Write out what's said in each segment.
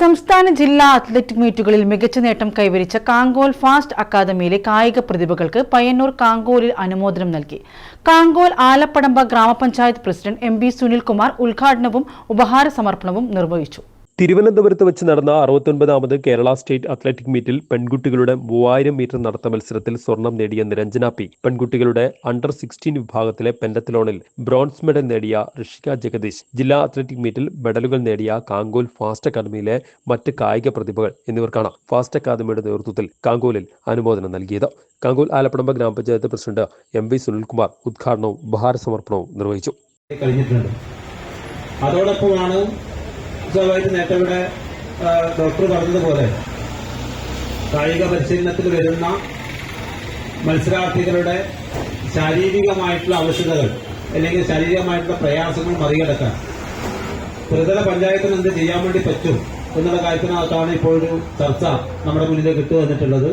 സംസ്ഥാന ജില്ലാ അത്ലറ്റിക് മീറ്റുകളിൽ മികച്ച നേട്ടം കൈവരിച്ച കാങ്കോൽ ഫാസ്റ്റ് അക്കാദമിയിലെ കായിക പ്രതിഭകൾക്ക് പയ്യന്നൂർ കാങ്കോലിൽ അനുമോദനം നൽകി. കാങ്കോൽ ആലപ്പടമ്പ ഗ്രാമപഞ്ചായത്ത് പ്രസിഡന്റ് എം ബി സുനിൽകുമാർ ഉദ്ഘാടനവും ഉപഹാര സമർപ്പണവും നിർവഹിച്ചു. തിരുവനന്തപുരത്ത് വെച്ച് നടന്ന അറുപത്തൊൻപതാമത് കേരള സ്റ്റേറ്റ് അത്ലറ്റിക് മീറ്റിൽ പെൺകുട്ടികളുടെ മൂവായിരം മീറ്റർ നടത്ത മത്സരത്തിൽ സ്വർണം നേടിയ നിരഞ്ജന പി. പെൺകുട്ടികളുടെ അണ്ടർ സിക്സ്റ്റീൻ വിഭാഗത്തിലെ പെൻഡത്തലോണിൽ ബ്രോൺസ് മെഡൽ നേടിയ ഋഷിക ജഗദീഷ്. ജില്ലാ അത്ലറ്റിക് മീറ്റിൽ മെഡലുകൾ നേടിയ കാങ്കോൽ ഫാസ്റ്റ് അക്കാദമിയിലെ മറ്റ് കായിക പ്രതിഭകൾ എന്നിവർക്കാണ് ഫാസ്റ്റ് അക്കാദമിയുടെ നേതൃത്വത്തിൽ കാങ്കോലിൽ അനുമോദനം നൽകിയത്. കാങ്കോൽ ആലപ്പടമ്പ ഗ്രാമപഞ്ചായത്ത് പ്രസിഡന്റ് എം വി സുനിൽകുമാർ ഉദ്ഘാടനവും ഉപഹാര സമർപ്പണവും നിർവഹിച്ചു അതോടൊപ്പമാണ് സ്വാഭാവികമായിട്ട് നേരത്തെ ഇവിടെ ഡോക്ടർ പറഞ്ഞതുപോലെ കായിക പരിശീലനത്തിൽ വരുന്ന മത്സരാർത്ഥികളുടെ ശാരീരികമായിട്ടുള്ള ആവശ്യകതകൾ അല്ലെങ്കിൽ ശാരീരികമായിട്ടുള്ള പ്രയാസങ്ങൾ മറികടക്കാൻ. ത്രിതല പഞ്ചായത്തിന് എന്ത് ചെയ്യാൻ വേണ്ടി പറ്റും എന്നുള്ള കാര്യത്തിനകത്താണ് ഇപ്പോൾ ഒരു ചർച്ച നമ്മുടെ മുന്നിലേക്ക് ഇട്ടു വന്നിട്ടുള്ളത്.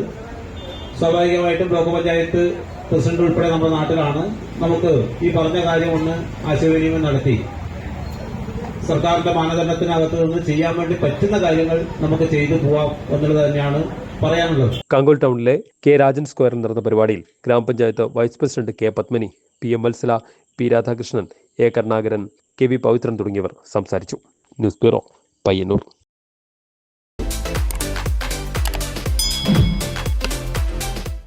സ്വാഭാവികമായിട്ടും ബ്ലോക്ക് പഞ്ചായത്ത് പ്രസിഡന്റ് ഉൾപ്പെടെ നമ്മുടെ നാട്ടിലാണ്. നമുക്ക് ഈ പറഞ്ഞ കാര്യം ഒന്ന് ആശയവിനിമയം നടത്തി. സർക്കാരിന്റെ മാനദണ്ഡത്തിനകത്ത് നിന്ന് ചെയ്യാൻ വേണ്ടി പറ്റുന്ന കാര്യങ്ങൾ നമുക്ക് ചെയ്തു പോവാം എന്നുള്ളത് തന്നെയാണ് പറയാനുള്ളത്. കാങ്കോൽ ടൗണിലെ കെ രാജൻ സ്ക്വയറിൽ നടന്ന പരിപാടിയിൽ ഗ്രാമപഞ്ചായത്ത് vice president K Padmani P M Matsala P Radhakrishnan A Karunakaran K V Pavithran തുടങ്ങിയവർ സംസാരിച്ചു. News bureau Payyanur.